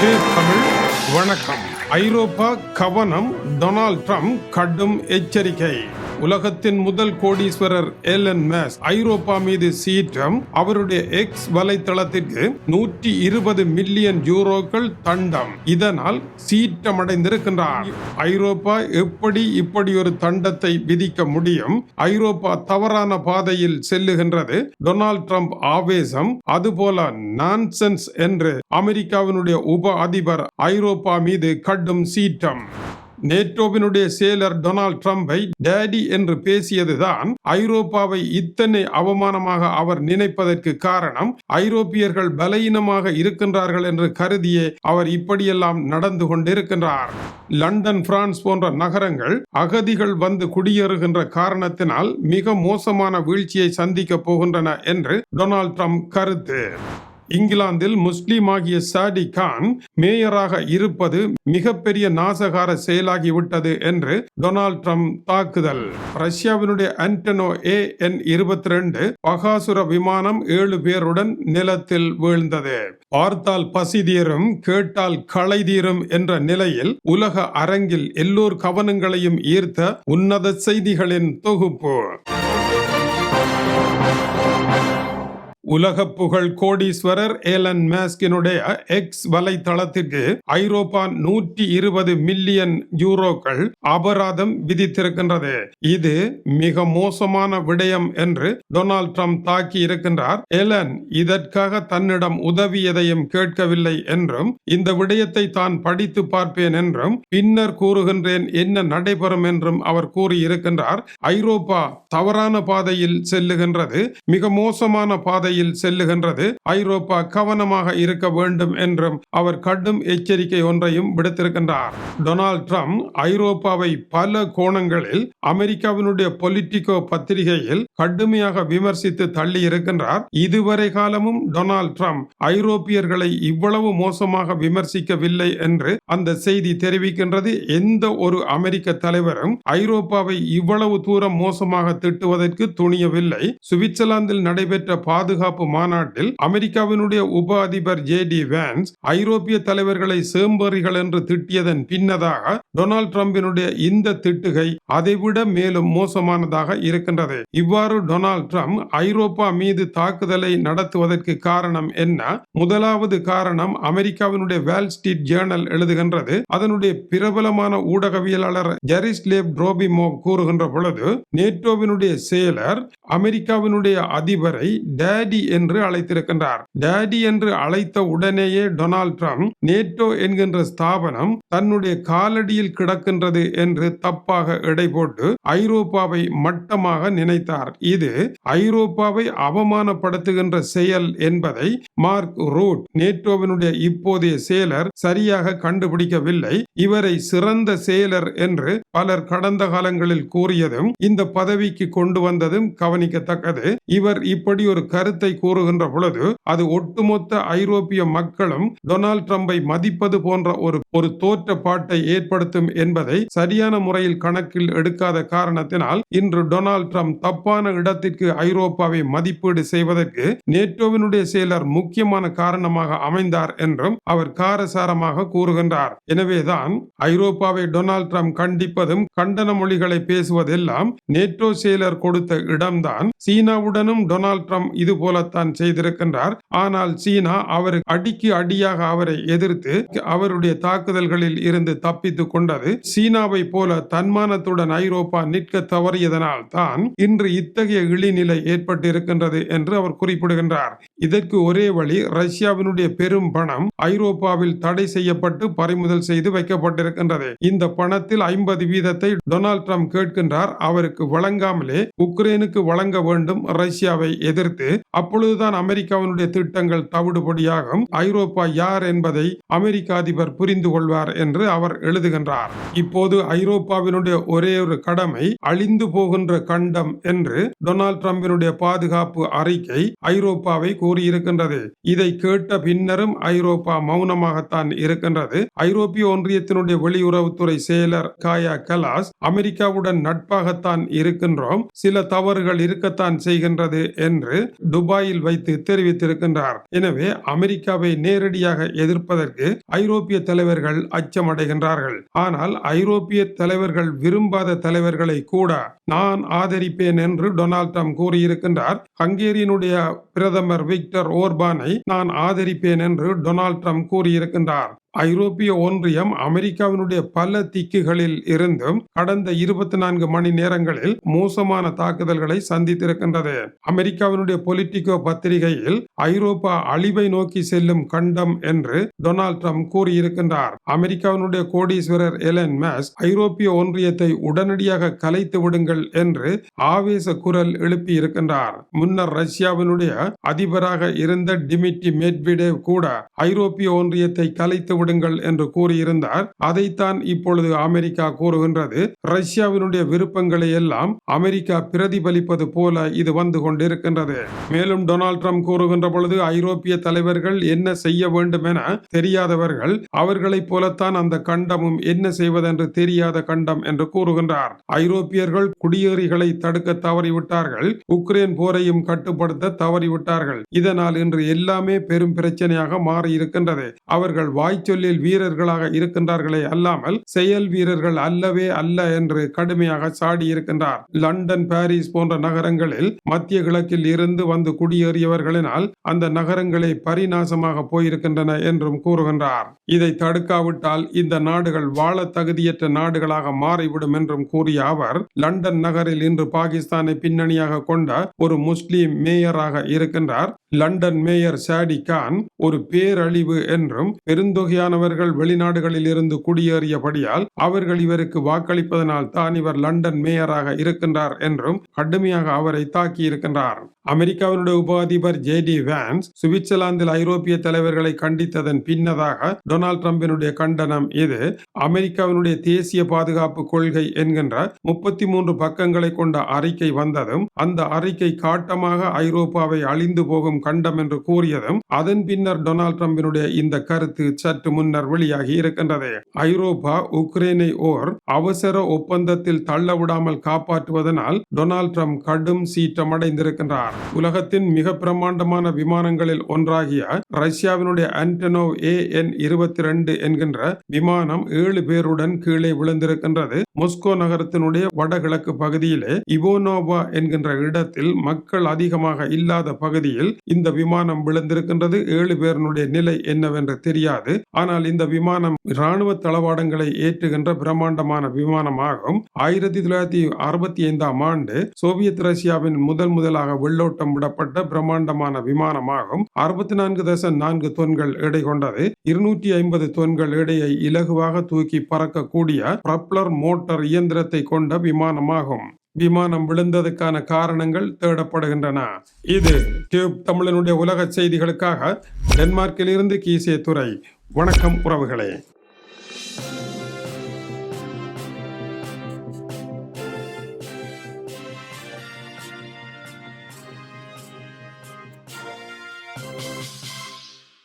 K Tamil வணக்கம். ஐரோப்பா கவனம் Donald Trump கடும் எச்சரிக்கை. உலகத்தின் முதல் கோடீஸ்வரர் ஏலன் மேஸ் ஐரோப்பா மீது சீற்றம் அவருடைய எக்ஸ் வலைத்தளத்திற்கு நூற்றி இருபது மில்லியன் யூரோக்கள் தண்டம். இதனால் சீற்றமடைந்திருக்கின்றார். ஐரோப்பா எப்படி இப்படி ஒரு தண்டத்தை விதிக்க முடியும்? ஐரோப்பா தவறான பாதையில் செல்லுகின்றது. டொனால்ட் ட்ரம்ப் ஆவேசம். அதுபோல நான்சென்ஸ் என்று அமெரிக்காவினுடைய உப அதிபர் ஐரோப்பா மீது கடும் சீற்றம். நேட்டோவினுடைய செயலர் டொனால்ட் ட்ரம்பை டேடி என்று பேசியதுதான் ஐரோப்பாவை இத்தனை அவமானமாக அவர் நினைப்பதற்கு காரணம் ஐரோப்பியர்கள் பலவீனமாக இருக்கின்றார்கள் என்று கருதியே அவர் இப்படியெல்லாம் நடந்து கொண்டிருக்கின்றார். லண்டன் பிரான்ஸ் போன்ற நகரங்கள் அகதிகள் வந்து குடியேறுகின்ற காரணத்தினால் மிக மோசமான வீழ்ச்சியை சந்திக்க போகின்றன என்று டொனால்ட் ட்ரம்ப் கருத்து. இங்கிலாந்தில் முஸ்லீம் ஆகிய சாடி கான் மேயராக இருப்பது மிகப்பெரிய நாசகார செயலாகிவிட்டது என்று டொனால்ட் ட்ரம்ப் தாக்குதல். ரஷ்யாவினுடைய ஆண்டனோ ஏ என் இருபத்தி ரெண்டு பகாசுர விமானம் ஏழு பேருடன் நிலத்தில் வீழ்ந்தது. பார்த்தால் பசி தீரும் கேட்டால் களை தீரும் என்ற நிலையில் உலக அரங்கில் எல்லோர் கவனங்களையும் ஈர்த்த உன்னத செய்திகளின் தொகுப்பு. உலக புகழ் கோடீஸ்வரர் ஏலன் மேஸ்கினுடைய எக்ஸ் வலைத்தளத்திற்கு ஐரோப்பா நூற்றி இருபது மில்லியன் யூரோக்கள் அபராதம் விதித்திருக்கின்றது. இது மிக மோசமான விடயம் என்று டொனால்ட் ட்ரம்ப் தாக்கி இருக்கின்றார். ஏலன் இதற்காக தன்னிடம் உதவியதையும் கேட்கவில்லை என்றும் இந்த விடயத்தை தான் படித்து பார்ப்பேன் என்றும் பின்னர் கூறுகின்றேன் என்ன நடைபெறும் என்றும் அவர் கூறியிருக்கின்றார். ஐரோப்பா தவறான பாதையில் செல்லுகின்றது. மிக மோசமான பாதை பாதையில் செல்லுகின்றது. ஐரோப்பா கவனமாக இருக்க வேண்டும் என்றும் அவர் கடும் எச்சரிக்கை ஒன்றையும் விடுத்திருக்கின்றார். டொனால்ட் ட்ரம்ப் ஐரோப்பாவை பல கோணங்களில் அமெரிக்காவினுடைய பொலிட்டிகோ பத்திரிகையில் கடுமையாக விமர்சித்து தள்ளி இருக்கின்றார் இதுவரை காலமும் டொனால்ட் ட்ரம்ப் ஐரோப்பியர்களை இவ்வளவு மோசமாக விமர்சிக்கவில்லை என்று அந்த செய்தி தெரிவிக்கின்றது. எந்த ஒரு அமெரிக்க தலைவரும் ஐரோப்பாவை இவ்வளவு தூரம் மோசமாக திட்டுவதற்கு துணியவில்லை. சுவிட்சர்லாந்தில் நடைபெற்ற பாதுகாப்பு மாநாட்டில் அமெரிக்காவினுடைய உப அதிபர் ஜே டி வேன்ஸ் ஐரோப்பிய தலைவர்களை சேம்பறிகள் என்று திட்டியதன் பின்னதாக டொனால்ட் ட்ரம்பினுடைய இந்த திட்டுகை அதைவிட மேலும் மோசமானதாக இருக்கின்றது. இவ்வாறு டொனால்ட் ட்ரம்ப் ஐரோப்பா மீது தாக்குதலை நடத்துவதற்கு காரணம் என்ன? முதலாவது காரணம் அமெரிக்காவினுடைய வேல் ஸ்ட்ரீட் ஜேர்னல் எழுதுகின்றது. அதனுடைய பிரபலமான ஊடகவியலாளர் ஜெரிஸ்லேப் ட்ரோபிமோவ் கூறுகின்ற பொழுது நேட்டோவினுடைய செயலர் அமெரிக்காவினுடைய அதிபரை டேட் என்று அழைத்திருக்கின்றார். டேடி என்று அழைத்த உடனேயே டொனால்ட் ட்ரம்ப் நேட்டோ என்கின்ற ஸ்தாபனம் தன்னுடைய காலடியில் கிடக்கின்றது என்று தப்பாக எடை போட்டு ஐரோப்பாவை மட்டமாக நினைத்தார். இது ஐரோப்பாவை அவமானப்படுத்துகின்ற செயல் என்பதை மார்க் ரூட் நேட்டோவினுடைய இப்போதைய செயலர் சரியாக கண்டுபிடிக்கவில்லை. இவரை சிறந்த செயலர் என்று பலர் கடந்த காலங்களில் கூறியதும் இந்த பதவிக்கு கொண்டு வந்ததும் கவனிக்கத்தக்கது. இவர் இப்படி ஒரு கருத்து கூறுகின்ற பொழுது அது ஒட்டுமொத்த ஐரோப்பிய மக்களும் டொனால்ட் ட்ரம்பை மதிப்பது போன்ற ஒரு ஒரு தோற்றப்பாட்டை ஏற்படுத்தும் என்பதை சரியான முறையில் கணக்கில் எடுக்காத காரணத்தினால் இன்று டொனால்ட் ட்ரம்ப் தப்பான இடத்திற்கு ஐரோப்பாவை மதிப்பீடு செய்வதற்கு நேட்டோவினுடைய செயலர் முக்கியமான காரணமாக அமைந்தார் என்றும் அவர் காரசாரமாக கூறுகின்றார். எனவேதான் ஐரோப்பாவை டொனால்ட் ட்ரம்ப் கண்டிப்பதும் கண்டன மொழிகளை பேசுவதெல்லாம் நேட்டோ செயலர் கொடுத்த இடம்தான். சீனாவுடனும் டொனால்ட் ட்ரம்ப் இது போலத்தான் செய்திருக்கின்றார். ஆனால் சீனா அவருக்கு அடிக்கு அடியாக அவரை எதிர்த்து அவருடைய தாக்குதல்களில் இருந்து தப்பித்துக் கொண்டது. சீனாவை போல தன்மானத்துடன் ஐரோப்பா நிற்க தவறியதனால் தான் இன்று இத்தகைய இழிநிலை ஏற்பட்டிருக்கின்றது என்று அவர் குறிப்பிடுகின்றார். இதற்கு ஒரே வழி ரஷ்யாவினுடைய பெரும் பணம் ஐரோப்பாவில் தடை செய்யப்பட்டு பறிமுதல் செய்து வைக்கப்பட்டிருக்கின்றது. இந்த பணத்தில் ஐம்பது வீதத்தை டொனால்ட் ட்ரம்ப் கேட்கின்றார். அவருக்கு வழங்காமலே உக்ரைனுக்கு வழங்க வேண்டும். ரஷ்யாவை எதிர்த்து அப்பொழுதுதான் அமெரிக்காவினுடைய திட்டங்கள் தவிடுபடியாகும். ஐரோப்பா யார் என்பதை அமெரிக்க அதிபர் புரிந்து கொள்வார் என்று அவர் எழுதுகின்றார். இப்போது ஐரோப்பாவினுடைய ஒரே ஒரு கடமை அழிந்து போகின்ற கண்டம் என்று டொனால்ட் ட்ரம்பினுடைய பாதுகாப்பு அறிக்கை ஐரோப்பாவை கூறியிருக்கின்றது. இதை கேட்ட பின்னரும் ஐரோப்பா மௌனமாகத்தான் இருக்கின்றது. ஐரோப்பிய ஒன்றியத்தினுடைய வெளியுறவுத்துறை செயலர் காயா கலாஸ் அமெரிக்காவுடன் நட்பாகத்தான் இருக்கின்றோம். சில தவறுகள் இருக்கத்தான் செய்கின்றது என்று துபாயில் வைத்து தெரிவித்திருக்கின்றார். எனவே அமெரிக்காவை நேரடியாக எதிர்ப்பதற்கு ஐரோப்பிய தலைவர்கள் அச்சமடைகின்றார்கள். ஆனால் ஐரோப்பிய தலைவர்கள் விரும்பாத தலைவர்களை கூட நான் ஆதரிப்பேன் என்று டொனால்ட் ட்ரம்ப் கூறியிருக்கின்றார். ஹங்கேரியனுடைய பிரதமர் விக்டர் ஓர்பானை நான் ஆதரிப்பேன் என்று டொனால்ட் ட்ரம்ப் கூறியிருக்கின்றார். ஐரோப்பிய ஒன்றியம் அமெரிக்காவினுடைய பல திக்குகளில் இருந்தும் கடந்த இருபத்தி நான்கு மணி நேரங்களில் மோசமான தாக்குதல்களை சந்தித்திருக்கின்றது. அமெரிக்காவினுடைய பொலிட்டிகோ பத்திரிகையில் ஐரோப்பா அழிவை நோக்கி செல்லும் கண்டம் என்று டொனால்ட் ட்ரம்ப் கூறியிருக்கின்றார். அமெரிக்காவினுடைய கோடீஸ்வரர் எலன் மேஸ் ஐரோப்பிய ஒன்றியத்தை உடனடியாக கலைத்து விடுங்கள் என்று ஆவேச குரல் எழுப்பி இருக்கின்றார் முன்னர் ரஷ்யாவினுடைய அதிபராக இருந்த டிமிட்டி மெட்விடேவ் கூட ஐரோப்பிய ஒன்றியத்தை கலைத்து விடுங்கள் என்று கூறியிருந்தார். அதைத்தான் இப்பொழுது அமெரிக்கா கூறுகின்றது. ரஷ்யாவினுடைய விருப்பங்களை எல்லாம் அமெரிக்கா பிரதிபலிப்பது போல இது வந்து கொண்டிருக்கின்றது. மேலும் டொனால்ட் ட்ரம்ப் கூறுகின்ற பொழுது ஐரோப்பிய தலைவர்கள் என்ன செய்ய வேண்டும் என தெரியாதவர்கள் அவர்களைப் போலத்தான் அந்த கண்டமும் என்ன செய்வதென்று தெரியாத கண்டம் என்று கூறுகின்றார். ஐரோப்பியர்கள் குடியேறிகளை தடுக்க தவறிவிட்டார்கள். உக்ரைன் போரையும் கட்டுப்படுத்த தவறிவிட்டார்கள். இதனால் இன்று எல்லாமே பெரும் பிரச்சனையாக மாறி இருக்கின்றது அவர்கள் வாய்ச்சொல்லில் வீரர்களாக இருக்கின்றார்களே அல்லாமல் செயல் வீரர்கள் அல்லவே அல்ல என்று கடுமையாக சாடி இருக்கின்றார். லண்டன் பாரிஸ் போன்ற நகரங்களில் மத்திய கிழக்கில் இருந்து வந்து குடியேறியவர்களினால் அந்த நகரங்களே பரிநாசமாக போயிருக்கின்றன என்றும் கூறுகின்றார். இதை தடுக்காவிட்டால் இந்த நாடுகள் வாழ தகுதியற்ற நாடுகளாக மாறிவிடும் என்றும் கூறிய அவர் லண்டன் நகரில் இன்று பாகிஸ்தானை பின்னணியாக கொண்ட ஒரு முஸ்லீம் மேயராக இருக்கின்றார். லண்டன் மேயர் சாடி கான் ஒரு பேரழிவு என்றும் பெருந்தொகையானவர்கள் வெளிநாடுகளில் இருந்து குடியேறியபடியால் அவர்கள் இவருக்கு வாக்களிப்பதனால் தான் இவர் லண்டன் மேயராக இருக்கின்றார் என்றும் கடுமையாக அவரை தாக்கி இருக்கின்றார். அமெரிக்காவினுடைய உபாதிபர் ஜே டி வேன்ஸ் சுவிட்சர்லாந்தில் ஐரோப்பிய தலைவர்களை கண்டித்ததன் பின்னதாக டொனால்ட் ட்ரம்பினுடைய கண்டனம் இது. அமெரிக்காவினுடைய தேசிய பாதுகாப்பு கொள்கை என்கின்ற முப்பத்தி மூன்று பக்கங்களை கொண்ட அறிக்கை வந்ததும் அந்த அறிக்கை காட்டமாக ஐரோப்பாவை அழிந்து போகும் கண்டம் என்று கூறியதும் அதன் பின்னர் டொனால்ட் ட்ரம்பினுடைய இந்த கருத்து சற்று முன்னர் வெளியாகி இருக்கின்றது. ஐரோப்பா உக்ரைனை ஓர் அவசர ஒப்பந்தத்தில் தள்ள விடாமல் காப்பாற்றுவதனால் டொனால்ட் ட்ரம்ப் கடும் சீற்றம் அடைந்திருக்கின்றார் உலகத்தின் மிக பிரமாண்டமான விமானங்களில் ஒன்றாகிய ரஷ்யாவினுடைய ஆண்டனோவ் ஏ என் இருபத்தி ரெண்டு என்கின்ற விமானம் ஏழு பேருடன் கீழே விழுந்திருக்கின்றது. மொஸ்கோ நகரத்தினுடைய வடகிழக்கு பகுதியிலே இவோனோவா என்கின்ற இடத்தில் மக்கள் அதிகமாக இல்லாத பகுதியில் இந்த விமானம் விழுந்திருக்கின்றது. ஏழு பேருடைய நிலை என்னவென்று தெரியாது. ஆனால் இந்த விமானம் இராணுவ தளவாடங்களை ஏற்றுகின்ற பிரம்மாண்டமான விமானமாகும். ஆயிரத்தி தொள்ளாயிரத்தி அறுபத்தி ஐந்தாம் ஆண்டு சோவியத் ரஷ்யாவின் முதல் முதலாக வெள்ளோட்டம் விடப்பட்ட பிரம்மாண்டமான விமானமாகும். அறுபத்தி நான்கு தசம் நான்கு தொன்கள் எடை கொண்டது. இருநூற்றி ஐம்பது தொன்கள் எடையை இலகுவாக தூக்கி பறக்கக்கூடிய ப்ரப்ளர் மோட்டார் இயந்திரத்தை கொண்ட விமானமாகும். விமானம் விழுந்ததுக்கான காரணங்கள் தேடப்படுகின்றன. இது டியூப் தமிழனுடைய உலக செய்திகளுக்காக டென்மார்க்கில் இருந்து கீசே துறை வணக்கம் உறவுகளே.